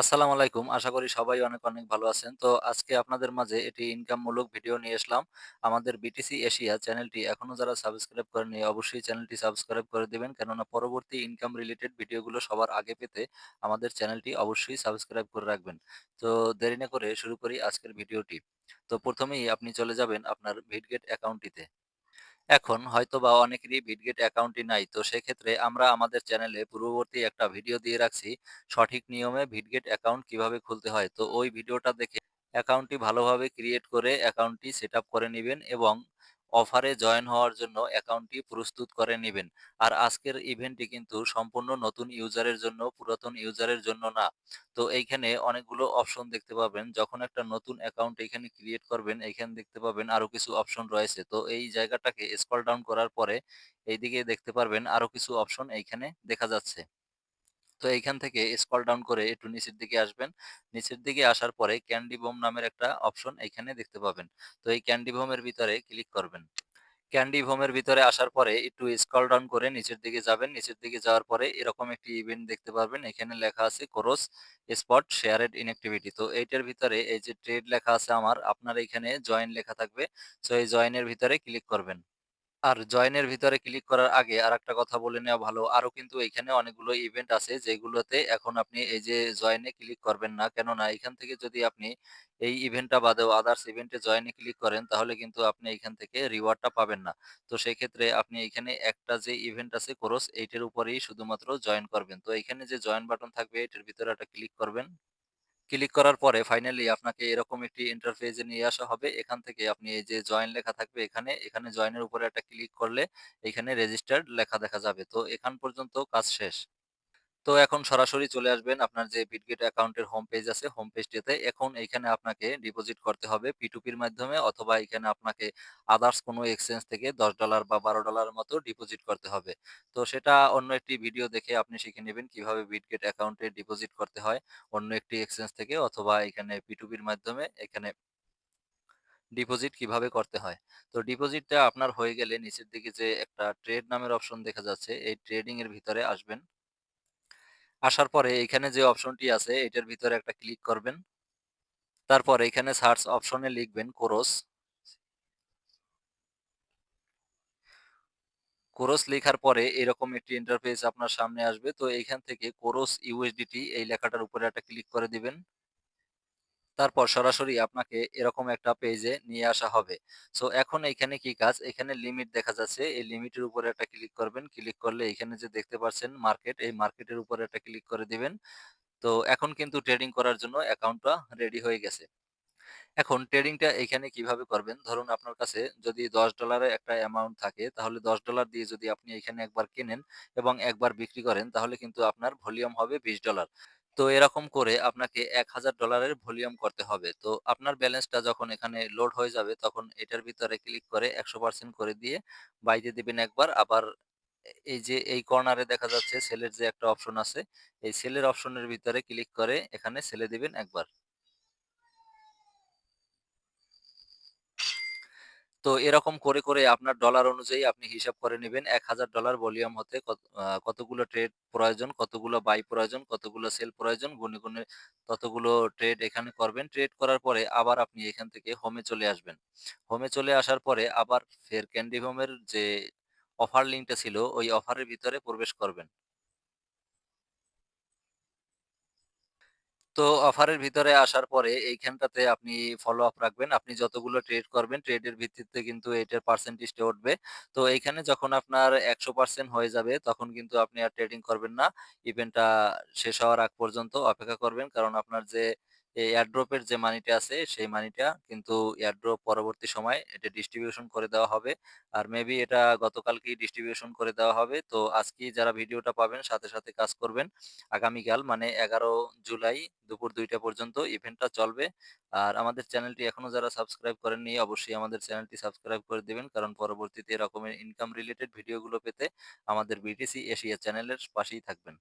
আসসালামু আলাইকুম। আশা করি সবাই অনেক, অনেক ভালো আছেন। তো আজকে আপনাদের মাঝে এটি ইনকামমূলক ভিডিও নিয়ে আসলাম। আমাদের বিটিসি এশিয়া চ্যানেলটি এখনও যারা সাবস্ক্রাইব করেননি অবশ্যই চ্যানেলটি সাবস্ক্রাইব করে দিবেন। কেননা পরবর্তী ইনকাম রিলেটেড ভিডিওগুলো সবার আগে পেতে আমাদের চ্যানেলটি অবশ্যই সাবস্ক্রাইব করে রাখবেন। তো দেরি না করে শুরু করি আজকের ভিডিওটি। তো প্রথমেই আপনি চলে যাবেন আপনার ভিটগেট অ্যাকাউন্টটিতে। এখন হয়তো বা অনেকেরই ভিডগেট অ্যাকাউন্টই নাই। তো সেক্ষেত্রে আমরা আমাদের চ্যানেলে পূর্ববর্তী একটা ভিডিও দিয়ে রাখছি, সঠিক নিয়মে ভিডগেট অ্যাকাউন্ট কীভাবে খুলতে হয়। তো ওই ভিডিওটা দেখে অ্যাকাউন্টটি ভালোভাবে ক্রিয়েট করে অ্যাকাউন্টটি সেট করে নেবেন এবং অফারে জয়েন হওয়ার জন্য অ্যাকাউন্টটি প্রস্তুত করে নেবেন আর আজকের ইভেন্টটি কিন্তু সম্পূর্ণ নতুন ইউজারের জন্য, পুরাতন ইউজারের জন্য না। তো এইখানে অনেকগুলো অপশন দেখতে পাবেন। যখন একটা নতুন অ্যাকাউন্ট এখানে ক্রিয়েট করবেন, এইখানে দেখতে পাবেন আরও কিছু অপশন রয়েছে। তো এই জায়গাটাকে স্ক্রল ডাউন করার পরে এইদিকে দেখতে পারবেন আরও কিছু অপশন এইখানে দেখা যাচ্ছে। তো এইখান থেকে স্কল ডাউন করে একটু নিচের দিকে আসবেন। নিচের দিকে আসার পরে ক্যান্ডি বম নামের একটা অপশন এইখানে দেখতে পাবেন। তো এই ক্যান্ডি বমের ভিতরে ক্লিক করবেন। ক্যান্ডি হোমের ভিতরে আসার পরে একটু স্কল ডাউন করে নিচের দিকে যাবেন। নিচের দিকে যাওয়ার পরে এরকম একটি ইভেন্ট দেখতে পারবেন। এখানে লেখা আছে কোরস স্পট শেয়ারেড ইনএক্টিভিটি। তো এইটার ভিতরে এই যে ট্রেড লেখা আছে আমার, আপনার এইখানে জয়েন লেখা থাকবে। সো এই জয়েনের ভিতরে ক্লিক করবেন। আর জয়েনের ভিতরে ক্লিক করার আগে আরেকটা কথা বলে নেওয়া ভালো। আরও কিন্তু এখানে অনেকগুলো ইভেন্ট আছে যেগুলোতে এখন আপনি এই যে জয়েনে ক্লিক করবেন না। কেননা এখান থেকে যদি আপনি এই ইভেন্টটা বাদেও আদার্স ইভেন্টে জয়েনে ক্লিক করেন, তাহলে কিন্তু আপনি এখান থেকে রিওয়ার্ডটা পাবেন না। তো সেক্ষেত্রে আপনি এখানে একটা যে ইভেন্ট আছে কোরস এইটার উপরেই শুধুমাত্র জয়েন করবেন। তো এখানে যে জয়েন বাটন থাকবে, এটার ভিতরে একটা ক্লিক করবেন। ক্লিক করার পরে ফাইনালি আপনাকে এরকম একটি ইন্টারফেসে নিয়ে আসা হবে। এখান থেকে আপনি এই যে জয়েন লেখা থাকবে এখানে, এখানে জয়েনের উপরে একটা ক্লিক করলে এখানে রেজিস্টার্ড লেখা দেখা যাবে। তো এখান পর্যন্ত কাজ শেষ। তো এখন সরাসরি চলে আসবেন আপনার যে বিটগেট অ্যাকাউন্টের হোম পেজ আছে হোম পেজটিতে এখন এইখানে আপনাকে ডিপোজিট করতে হবে পিটুপির মাধ্যমে অথবা এখানে আপনাকে আদার্স কোনো এক্সচেঞ্জ থেকে দশ ডলার বা বারো ডলার মতো ডিপোজিট করতে হবে। তো সেটা অন্য একটি ভিডিও দেখে আপনি শিখে নেবেন কীভাবে বিটগেট অ্যাকাউন্টে ডিপোজিট করতে হয় অন্য একটি এক্সচেঞ্জ থেকে অথবা এখানে পিটুপির মাধ্যমে এখানে ডিপোজিট কীভাবে করতে হয়। তো ডিপোজিটটা আপনার হয়ে গেলে নিচের দিকে যে একটা ট্রেড নামের অপশন দেখা যাচ্ছে, এই ট্রেডিং এর ভিতরে আসবেন। আসার পরে এখানে যে অপশনটি আছে, এটার ভিতরে একটা ক্লিক করবেন। তারপর এখানে সার্চ অপশনে লিখবেন কোরস। কোরস লেখার পরে এরকম একটি ইন্টারফেস আপনার সামনে আসবে। তো এইখান থেকে কোরস ইউএসডিটি এই লেখাটার উপরে একটা ক্লিক করে দিবেন। তারপর সরাসরি আপনাকে এরকম একটা পেজে নিয়ে আসা হবে। সো এখন এইখানে কি কাজ? এখানে লিমিট দেখা যাচ্ছে। এই লিমিটের উপরে একটা ক্লিক করবেন। ক্লিক করলে এখানে যে দেখতে পাচ্ছেন মার্কেট, এই মার্কেটের উপরে একটা ক্লিক করে দিবেন। তো এখন কিন্তু ট্রেডিং করার জন্য অ্যাকাউন্টটা রেডি হয়ে গেছে। এখন ট্রেডিংটা এখানে কীভাবে করবেন? ধরুন আপনার কাছে যদি $10 এর একটা অ্যামাউন্ট থাকে তাহলে $10 দিয়ে যদি আপনি এখানে একবার কেনেন এবং একবার বিক্রি করেন তাহলে কিন্তু আপনার ভলিউম হবে $20 তো এরকম করে আপনাকে এক হাজার ডলারের ভলিউম করতে হবে। তো আপনার ব্যালেন্সটা যখন এখানে লোড হয়ে যাবে তখন এটার ভিতরে ক্লিক করে 100% করে দিয়ে বাইরে দিবেন একবার আবার এই যে এই কর্নারে দেখা যাচ্ছে সেলের যে একটা অপশন আছে, এই সেলের অপশনের ভিতরে ক্লিক করে এখানে সেলে দিবেন একবার। তো এরকম করে, করে আপনার ডলার অনুযায়ী আপনি হিসাব করে নেবেন এক হাজার ডলার ভলিউম হতে কত কতগুলো ট্রেড প্রয়োজন, কতগুলো বাই প্রয়োজন, কতগুলো সেল প্রয়োজন গুনে গুণে ততগুলো ট্রেড এখানে করবেন। ট্রেড করার পরে আবার আপনি এখান থেকে হোমে চলে আসবেন। হোমে চলে আসার পরে আবার ফের ক্যান্ডি হোমের যে অফার লিঙ্কটা ছিল ওই অফারের ভিতরে প্রবেশ করবেন। তো অফারের ভিতরে আসার পরে এইখানটাতে আপনি ফলো আপ রাখবেন। আপনি যতগুলো ট্রেড করবেন ট্রেডের ভিত্তিতে কিন্তু এটার পার্সেন্টেজটা উঠবে। তো এইখানে যখন আপনার ১০০% হয়ে যাবে, তখন কিন্তু আপনি আর ট্রেডিং করবেন না। ইভেন্টটা শেষ হওয়ার আগ পর্যন্ত অপেক্ষা করবেন। কারণ আপনার যে এই এয়ারড্রপের যে মানিটা আছে সেই মানিটা কিন্তু এয়ারড্রপ পরবর্তী সময় এটা ডিস্ট্রিবিউশন করে দেওয়া হবে। আর মেবি এটা গতকালকেই ডিস্ট্রিবিউশন করে দেওয়া হবে। তো আজকেই যারা ভিডিওটা পাবেন সাথে, সাথে কাজ করবেন। আগামীকাল মানে ১১ জুলাই দুপুর ২টা পর্যন্ত ইভেন্টটা চলবে। আর আমাদের চ্যানেলটি এখনও যারা সাবস্ক্রাইব করেননি অবশ্যই আমাদের চ্যানেলটি সাবস্ক্রাইব করে দিবেন। কারণ পরবর্তীতে এরকমের ইনকাম রিলেটেড ভিডিওগুলো পেতে আমাদের বিটিসি এশিয়া চ্যানেলের পাশেই থাকবেন।